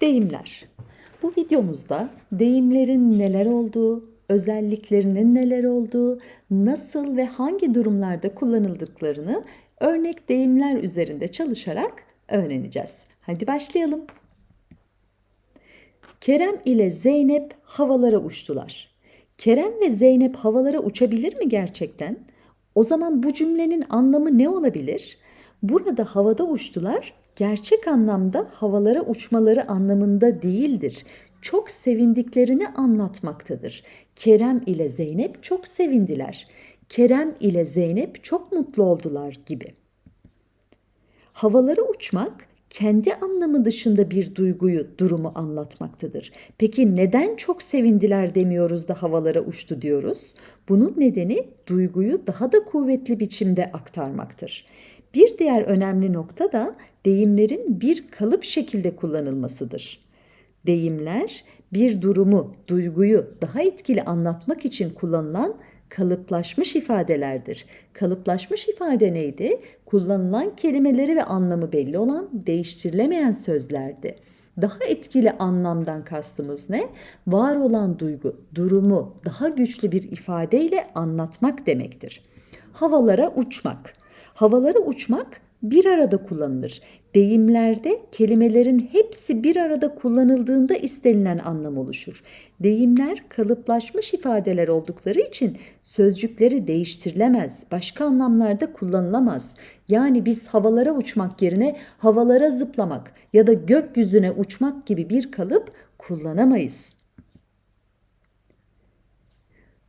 Deyimler. Bu videomuzda deyimlerin neler olduğu, özelliklerinin neler olduğu, nasıl ve hangi durumlarda kullanıldıklarını örnek deyimler üzerinde çalışarak öğreneceğiz. Hadi başlayalım. Kerem ile Zeynep havalara uçtular. Kerem ve Zeynep havalara uçabilir mi gerçekten? O zaman bu cümlenin anlamı ne olabilir? Burada havada uçtular gerçek anlamda havalara uçmaları anlamında değildir. Çok sevindiklerini anlatmaktadır. Kerem ile Zeynep çok sevindiler. Kerem ile Zeynep çok mutlu oldular gibi. Havalara uçmak kendi anlamı dışında bir duyguyu, durumu anlatmaktadır. Peki neden çok sevindiler demiyoruz da havalara uçtu diyoruz? Bunun nedeni duyguyu daha da kuvvetli biçimde aktarmaktır. Bir diğer önemli nokta da deyimlerin bir kalıp şekilde kullanılmasıdır. Deyimler bir durumu, duyguyu daha etkili anlatmak için kullanılan kalıplaşmış ifadelerdir. Kalıplaşmış ifade neydi? Kullanılan kelimeleri ve anlamı belli olan değiştirilemeyen sözlerdi. Daha etkili anlamdan kastımız ne? Var olan duygu, durumu daha güçlü bir ifadeyle anlatmak demektir. Havalara uçmak. Havalara uçmak bir arada kullanılır. Deyimlerde kelimelerin hepsi bir arada kullanıldığında istenilen anlam oluşur. Deyimler kalıplaşmış ifadeler oldukları için sözcükleri değiştirilemez, başka anlamlarda kullanılamaz. Yani biz havalara uçmak yerine havalara zıplamak ya da gökyüzüne uçmak gibi bir kalıp kullanamayız.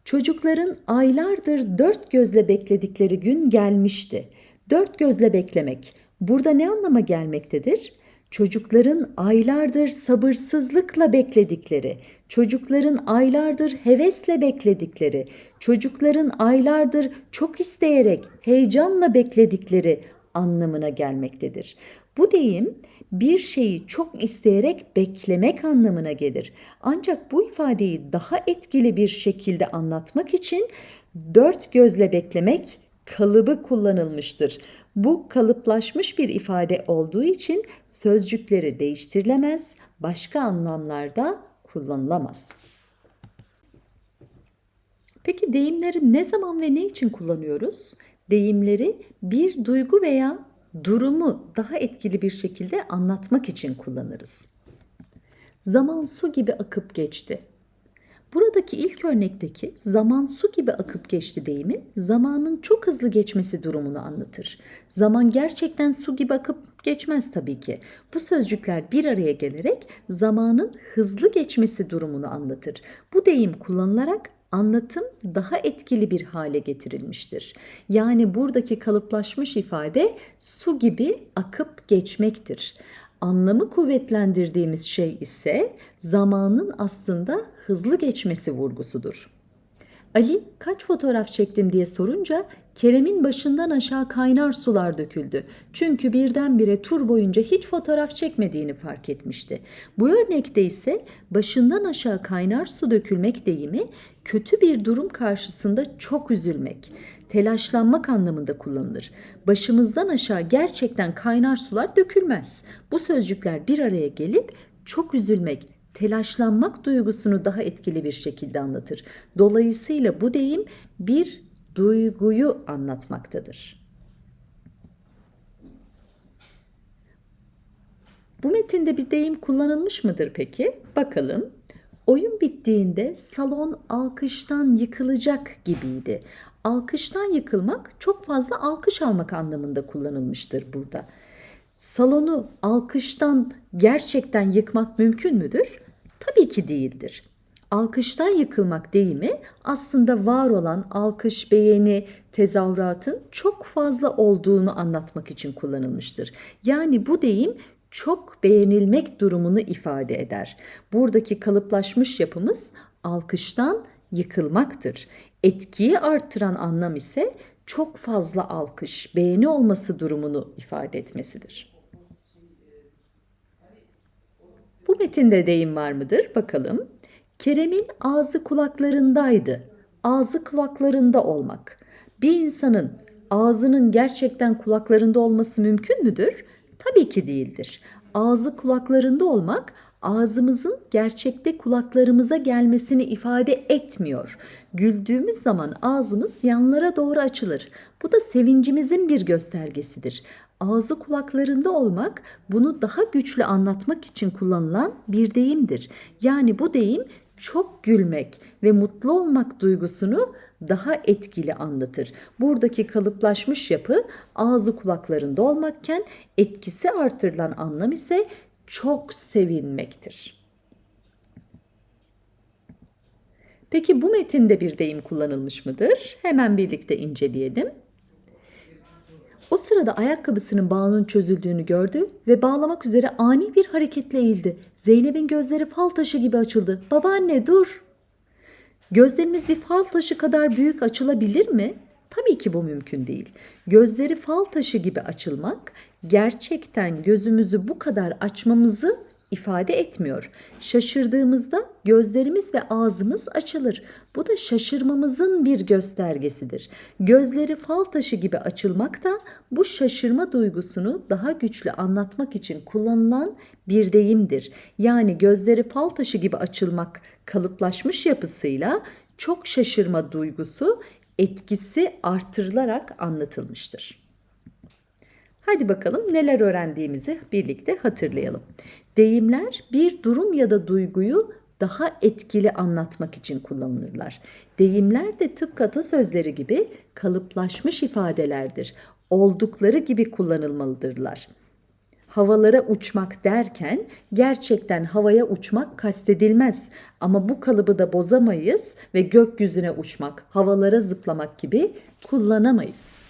Çocukların aylardır dört gözle bekledikleri gün gelmişti. Dört gözle beklemek burada ne anlama gelmektedir? Çocukların aylardır sabırsızlıkla bekledikleri, çocukların aylardır hevesle bekledikleri, çocukların aylardır çok isteyerek, heyecanla bekledikleri anlamına gelmektedir. Bu deyim bir şeyi çok isteyerek beklemek anlamına gelir. Ancak bu ifadeyi daha etkili bir şekilde anlatmak için dört gözle beklemek kalıbı kullanılmıştır. Bu kalıplaşmış bir ifade olduğu için sözcükleri değiştirilemez, başka anlamlarda kullanılamaz. Peki deyimleri ne zaman ve ne için kullanıyoruz? Deyimleri bir duygu veya durumu daha etkili bir şekilde anlatmak için kullanırız. Zaman su gibi akıp geçti. Buradaki ilk örnekteki zaman su gibi akıp geçti deyimi zamanın çok hızlı geçmesi durumunu anlatır. Zaman gerçekten su gibi akıp geçmez tabii ki. Bu sözcükler bir araya gelerek zamanın hızlı geçmesi durumunu anlatır. Bu deyim kullanılarak anlatım daha etkili bir hale getirilmiştir. Yani buradaki kalıplaşmış ifade su gibi akıp geçmektir. Anlamı kuvvetlendirdiğimiz şey ise zamanın aslında hızlı geçmesi vurgusudur. Ali kaç fotoğraf çektin diye sorunca Kerem'in başından aşağı kaynar sular döküldü. Çünkü birdenbire tur boyunca hiç fotoğraf çekmediğini fark etmişti. Bu örnekte ise başından aşağı kaynar su dökülmek deyimi kötü bir durum karşısında çok üzülmek, telaşlanmak anlamında kullanılır. Başımızdan aşağı gerçekten kaynar sular dökülmez. Bu sözcükler bir araya gelip çok üzülmek, telaşlanmak duygusunu daha etkili bir şekilde anlatır. Dolayısıyla bu deyim bir duyguyu anlatmaktadır. Bu metinde bir deyim kullanılmış mıdır peki? Bakalım. Oyun bittiğinde salon alkıştan yıkılacak gibiydi. Alkıştan yıkılmak çok fazla alkış almak anlamında kullanılmıştır burada. Salonu alkıştan gerçekten yıkmak mümkün müdür? Tabii ki değildir. Alkıştan yıkılmak deyimi aslında var olan alkış, beğeni, tezahüratın çok fazla olduğunu anlatmak için kullanılmıştır. Yani bu deyim çok beğenilmek durumunu ifade eder. Buradaki kalıplaşmış yapımız alkıştan yıkılmaktır. Etkiyi arttıran anlam ise çok fazla alkış, beğeni olması durumunu ifade etmesidir. Bu metinde deyim var mıdır? Bakalım. Kerem'in ağzı kulaklarındaydı. Ağzı kulaklarında olmak. Bir insanın ağzının gerçekten kulaklarında olması mümkün müdür? Tabii ki değildir. Ağzı kulaklarında olmak ağzımızın gerçekte kulaklarımıza gelmesini ifade etmiyor. Güldüğümüz zaman ağzımız yanlara doğru açılır. Bu da sevincimizin bir göstergesidir. Ağzı kulaklarında olmak bunu daha güçlü anlatmak için kullanılan bir deyimdir. Yani bu deyim çok gülmek ve mutlu olmak duygusunu daha etkili anlatır. Buradaki kalıplaşmış yapı ağzı kulaklarında olmakken etkisi artırılan anlam ise çok sevinmektir. Peki bu metinde bir deyim kullanılmış mıdır? Hemen birlikte inceleyelim. O sırada ayakkabısının bağının çözüldüğünü gördü ve bağlamak üzere ani bir hareketle eğildi. Zeynep'in gözleri fal taşı gibi açıldı. Babaanne dur. Gözlerimiz bir fal taşı kadar büyük açılabilir mi? Tabii ki bu mümkün değil. Gözleri fal taşı gibi açılmak gerçekten gözümüzü bu kadar açmamızı ifade etmiyor. Şaşırdığımızda gözlerimiz ve ağzımız açılır. Bu da şaşırmamızın bir göstergesidir. Gözleri fal taşı gibi açılmak da bu şaşırma duygusunu daha güçlü anlatmak için kullanılan bir deyimdir. Yani gözleri fal taşı gibi açılmak kalıplaşmış yapısıyla çok şaşırma duygusu etkisi artırılarak anlatılmıştır. Hadi bakalım neler öğrendiğimizi birlikte hatırlayalım. Deyimler bir durum ya da duyguyu daha etkili anlatmak için kullanılırlar. Deyimler de tıpkı atasözleri gibi kalıplaşmış ifadelerdir. Oldukları gibi kullanılmalıdırlar. Havalara uçmak derken gerçekten havaya uçmak kastedilmez. Ama bu kalıbı da bozamayız ve gökyüzüne uçmak, havalara zıplamak gibi kullanamayız.